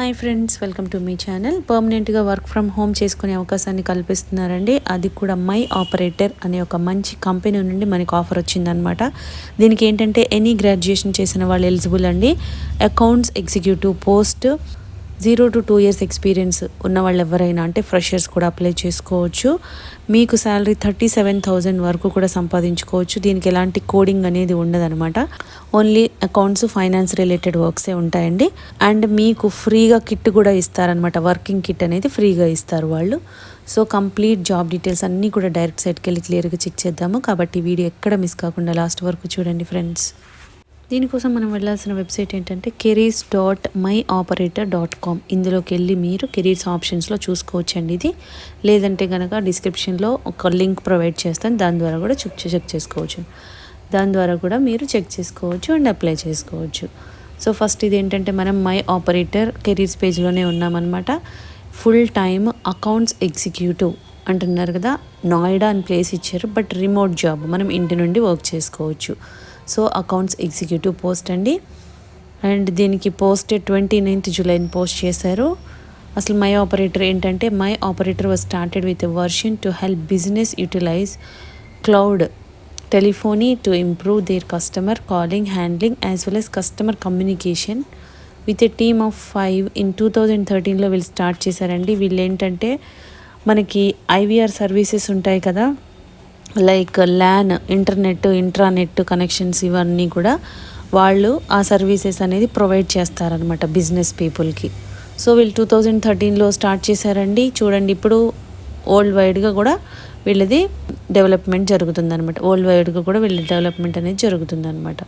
Hi friends welcome to మీ channel. పర్మనెంట్గా work from home చేసుకునే అవకాశాన్ని కల్పిస్తున్నారండి. అది కూడా మై ఆపరేటర్ అనే ఒక మంచి కంపెనీ నుండి మనకు ఆఫర్ వచ్చిందనమాట. దీనికి ఏంటంటే ఎనీ గ్రాడ్యుయేషన్ చేసిన వాళ్ళు ఎలిజిబుల్ అండి. Accounts executive post zero to two years experience ఉన్న వాళ్ళు ఎవరైనా అంటే ఫ్రెషర్స్ కూడా అప్లై చేసుకోవచ్చు. మీకు శాలరీ థర్టీ సెవెన్ థౌజండ్ వరకు కూడా సంపాదించుకోవచ్చు. దీనికి ఎలాంటి కోడింగ్ అనేది ఉండదనమాట. ఓన్లీ అకౌంట్స్ ఫైనాన్స్ రిలేటెడ్ వర్క్సే ఉంటాయండి. అండ్ మీకు ఫ్రీగా కిట్ కూడా ఇస్తారనమాట వర్కింగ్ కిట్ అనేది ఫ్రీగా ఇస్తారు వాళ్ళు. సో కంప్లీట్ జాబ్ డీటెయిల్స్ అన్నీ కూడా డైరెక్ట్ సైట్కి వెళ్ళి క్లియర్గా చెక్ చేద్దాము. కాబట్టి వీడియో ఎక్కడ మిస్ కాకుండా లాస్ట్ వరకు చూడండి ఫ్రెండ్స్. దీనికోసం మనం వెళ్ళాల్సిన వెబ్సైట్ ఏంటంటే careers dot my operator dot com. ఇందులోకి వెళ్ళి మీరు కెరీర్స్ ఆప్షన్స్లో చూసుకోవచ్చండి ఇది. లేదంటే కనుక డిస్క్రిప్షన్లో ఒక లింక్ ప్రొవైడ్ చేస్తాను. దాని ద్వారా కూడా చెక్ చెక్ చేసుకోవచ్చు. దాని ద్వారా కూడా మీరు చెక్ చేసుకోవచ్చు అండ్ అప్లై చేసుకోవచ్చు. సో ఫస్ట్ ఇది ఏంటంటే మనం మై ఆపరేటర్ కెరీర్స్ పేజ్లోనే ఉన్నామన్నమాట. ఫుల్ టైమ్ అకౌంట్స్ ఎగ్జిక్యూటివ్ అంటున్నారు కదా నోయిడా అని ప్లేస్ ఇచ్చారు బట్ రిమోట్ జాబ్ మనం ఇంటి నుండి వర్క్ చేసుకోవచ్చు. సో అకౌంట్స్ ఎగ్జిక్యూటివ్ పోస్ట్ అండి. అండ్ దీనికి పోస్ట్ ట్వంటీ నైన్త్ జూలైని పోస్ట్ చేశారు. అసలు మై ఆపరేటర్ ఏంటంటే my operator was started with version to help business utilize cloud telephony to improve their customer calling handling as well as customer communication with a team of five in two thousand థర్టీన్లో వీళ్ళు start చేశారండి. వీళ్ళు ఏంటంటే మనకి IVR services ఉంటాయి కదా like LAN internet intranet connections ఇవన్నీ కూడా వాళ్ళు ఆ సర్వీసెస్ అనేది ప్రొవైడ్ చేస్తారనమాట బిజినెస్ పీపుల్కి. సో వీళ్ళు టూ థౌజండ్ థర్టీన్లో స్టార్ట్ చేశారండి. చూడండి ఇప్పుడు వరల్డ్ వైడ్గా కూడా వీళ్ళది డెవలప్మెంట్ జరుగుతుందన్నమాట. వరల్డ్ వైడ్గా కూడా వీళ్ళ డెవలప్మెంట్ అనేది జరుగుతుందనమాట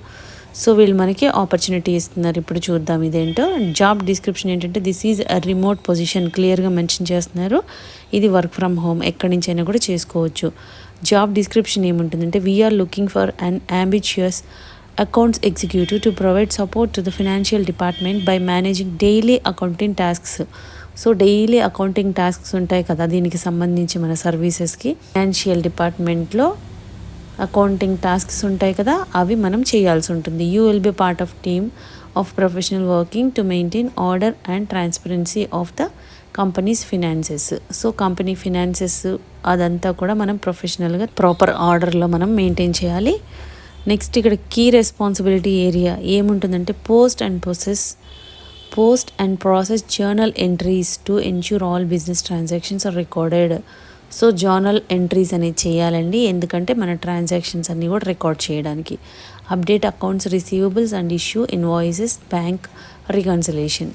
సో వీళ్ళు మనకి ఆపర్చునిటీ ఇస్తున్నారు. ఇప్పుడు చూద్దాం ఇదేంటో. జాబ్ డిస్క్రిప్షన్ ఏంటంటే this is a remote position క్లియర్గా మెన్షన్ చేస్తున్నారు. ఇది వర్క్ ఫ్రమ్ హోమ్ ఎక్కడి నుంచైనా కూడా చేసుకోవచ్చు. జాబ్ డిస్క్రిప్షన్ ఏముంటుందంటే we're looking for an ambitious accounts executive to provide support to the financial department by managing daily accounting tasks so daily accounting tasks ఉంటాయి కదా దీనికి సంబంధించి మన సర్వీసెస్కి ఫైనాన్షియల్ డిపార్ట్మెంట్లో అకౌంటింగ్ టాస్క్స్ ఉంటాయి కదా అవి మనం చేయాల్సి ఉంటుంది. You will be part of team of professional working to maintain order and transparency of the company's finances. So company finances అదంతా కూడా మనం ప్రొఫెషనల్గా ప్రాపర్ ఆర్డర్లో మనం మెయింటైన్ చేయాలి. నెక్స్ట్ ఇక్కడ కీ రెస్పాన్సిబిలిటీ ఏరియా ఏముంటుందంటే post and process post and process journal entries to ensure all business transactions are recorded so journal entries అనేది చేయాలండి. ఎందుకంటే మన ట్రాన్సాక్షన్స్ అన్నీ కూడా రికార్డ్ చేయడానికి. Update accounts receivables and issue invoices bank reconciliation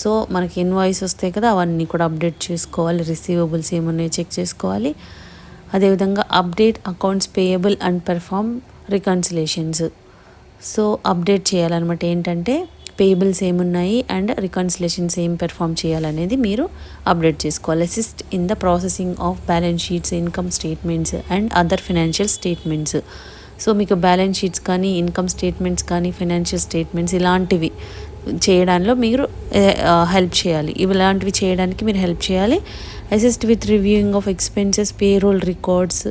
so మనకి invoice వస్తాయి కదా అవన్నీ కూడా అప్డేట్ చేసుకోవాలి. రిసీవబుల్స్ ఏమున్నాయో చెక్ చేసుకోవాలి. అదేవిధంగా update accounts payable and perform reconciliations so update చేయాలన్నమాట ఏంటంటే పేబుల్స్ ఏమున్నాయి అండ్ రికన్సిలేషన్స్ ఏం పెర్ఫామ్ చేయాలనేది మీరు అప్డేట్ చేసుకోవాలి. Assist in the processing of balance sheets income statements and other financial statements so మీకు బ్యాలెన్స్ షీట్స్ కానీ ఇన్కమ్ స్టేట్మెంట్స్ కానీ ఫైనాన్షియల్ స్టేట్మెంట్స్ ఇలాంటివి చేయడంలో మీరు హెల్ప్ చేయాలి. ఇలాంటివి చేయడానికి మీరు హెల్ప్ చేయాలి. Assist with reviewing of expenses payroll records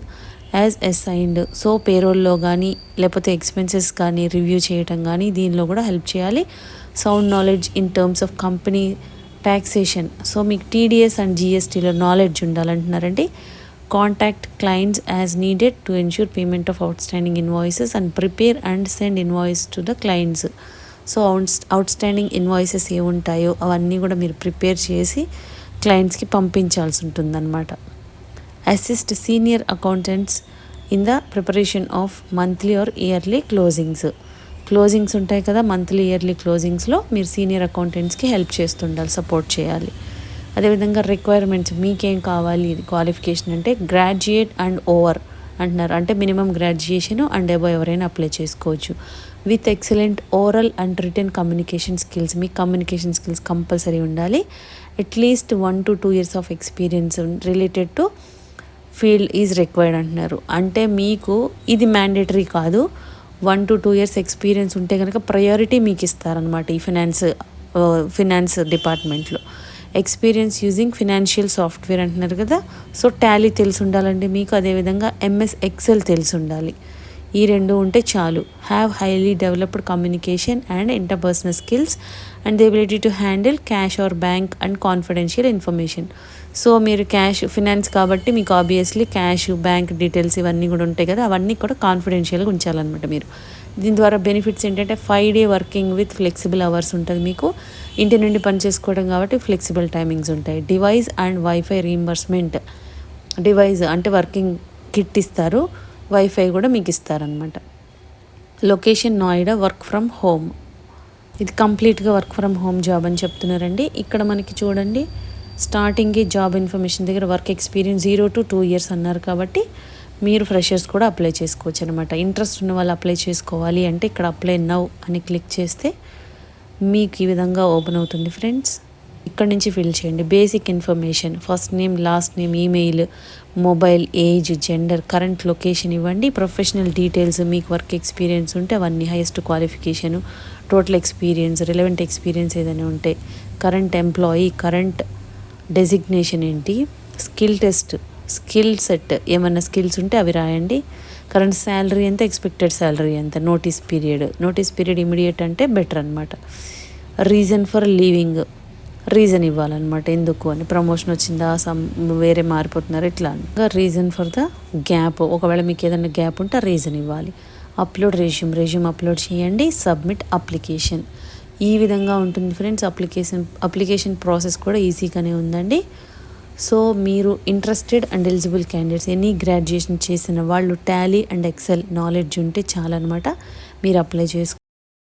as assigned so పేరోల్లో కానీ లేకపోతే ఎక్స్పెన్సెస్ కానీ రివ్యూ చేయటం కానీ దీనిలో కూడా హెల్ప్ చేయాలి. Sound knowledge in terms of company taxation so మీకు టీడీఎస్ అండ్ జిఎస్టీలో knowledge ఉండాలంటున్నారండి. Contact clients as needed to ensure payment of outstanding invoices and prepare and send invoice to the clients so outstanding invoices ఏముంటాయో అవన్నీ కూడా మీరు prepare చేసి క్లయింట్స్కి పంపించాల్సి ఉంటుందన్నమాట. Assist senior accountants in the preparation of monthly or yearly closings closings ఉంటాయి కదా monthly yearly క్లోజింగ్స్లో మీరు సీనియర్ అకౌంటెంట్స్కి హెల్ప్ చేస్తుండాలి సపోర్ట్ చేయాలి. అదేవిధంగా రిక్వైర్మెంట్స్ మీకేం కావాలి క్వాలిఫికేషన్ అంటే గ్రాడ్యుయేట్ అండ్ ఓవర్ అంటున్నారు. అంటే మినిమం గ్రాడ్యుయేషన్ అండ్ ఎబో ఎవరైనా అప్లై చేసుకోవచ్చు. With excellent oral and written communication skills me communication skills compulsory ఉండాలి. At least one to two years of experience related to field is required అంటున్నారు. అంటే మీకు ఇది mandatory కాదు. One to two years experience ఉంటే కనుక priority మీకు ఇస్తారనమాట ఈ ఫినాన్స్ ఫినాన్స్ డిపార్ట్మెంట్లో. ఎక్స్పీరియన్స్ యూజింగ్ ఫినాన్షియల్ సాఫ్ట్వేర్ అంటున్నారు కదా. సో టాలీ తెలిసి ఉండాలండి మీకు. అదేవిధంగా ఎంఎస్ ఎక్సెల్ తెలిసి ఉండాలి. ఈ రెండు ఉంటే చాలు. Have highly developed communication and interpersonal skills and the ability to handle cash or bank and confidential information so మీరు క్యాష్ ఫినాన్స్ కాబట్టి మీకు ఆబ్వియస్లీ క్యాష్ బ్యాంక్ డీటెయిల్స్ ఇవన్నీ కూడా ఉంటాయి కదా అవన్నీ కూడా కాన్ఫిడెన్షియల్గా ఉంచాలన్నమాట మీరు. దీని ద్వారా బెనిఫిట్స్ ఏంటంటే five day working with flexible hours ఉంటుంది మీకు. ఇంటి నుండి పని చేసుకోవడం కాబట్టి ఫ్లెక్సిబుల్ టైమింగ్స్ ఉంటాయి. Device and wifi reimbursement device అంటే వర్కింగ్ కిట్ ఇస్తారు. వైఫై కూడా మీకు ఇస్తారనమాట location Noida work from home ఇది కంప్లీట్గా వర్క్ ఫ్రమ్ హోమ్ జాబ్ అని చెప్తున్నారండి. ఇక్కడ మనకి చూడండి స్టార్టింగ్ జాబ్ ఇన్ఫర్మేషన్ దగ్గర work experience zero to two years అన్నారు కాబట్టి మీరు ఫ్రెషర్స్ కూడా అప్లై చేసుకోవచ్చు అనమాట ఇంట్రెస్ట్ ఉన్న వాళ్ళు అప్లై చేసుకోవాలి అంటే ఇక్కడ అప్లై నౌ అని క్లిక్ చేస్తే మీకు ఈ విధంగా ఓపెన్ అవుతుంది ఫ్రెండ్స్ ఇక్కడ నుంచి ఫిల్ చేయండి. Basic information first name last name email mobile age gender current location ఇవ్వండి. ప్రొఫెషనల్ డీటెయిల్స్ మీకు వర్క్ ఎక్స్పీరియన్స్ ఉంటే అవన్నీ highest qualification total experience relevant experience ఏదైనా ఉంటే కరెంట్ ఎంప్లాయీ కరెంట్ డెసిగ్నేషన్ ఏంటి? స్కిల్ టెస్ట్ స్కిల్ సెట్ ఏమైనా skills ఉంటే అవి రాయండి. కరెంట్ శాలరీ ఎంత ఎక్స్పెక్టెడ్ శాలరీ ఎంత? Notice period notice period immediate అంటే బెటర్ అనమాట రీజన్ ఫర్ లీవింగ్ రీజన్ ఇవ్వాలన్నమాట. ఎందుకు అని? ప్రమోషన్ వచ్చిందా? సమ్ వేరే మారిపోతున్నారు. ఇట్లా రీజన్ ఫర్ ద గ్యాప్ ఒకవేళ మీకు ఏదైనా గ్యాప్ ఉంటే రీజన్ ఇవ్వాలి. అప్లోడ్ రెజ్యూమ్ రెజ్యూమ్ అప్లోడ్ చేయండి. సబ్మిట్ అప్లికేషన్ ఈ విధంగా ఉంటుంది ఫ్రెండ్స్ అప్లికేషన్ అప్లికేషన్ ప్రాసెస్ కూడా ఈజీగానే ఉందండి. సో మీరు interested and eligible candidates any graduation చేసిన వాళ్ళు టాలీ అండ్ ఎక్సెల్ నాలెడ్జ్ ఉంటే చాలన్నమాట. మీరు అప్లై చేసుకో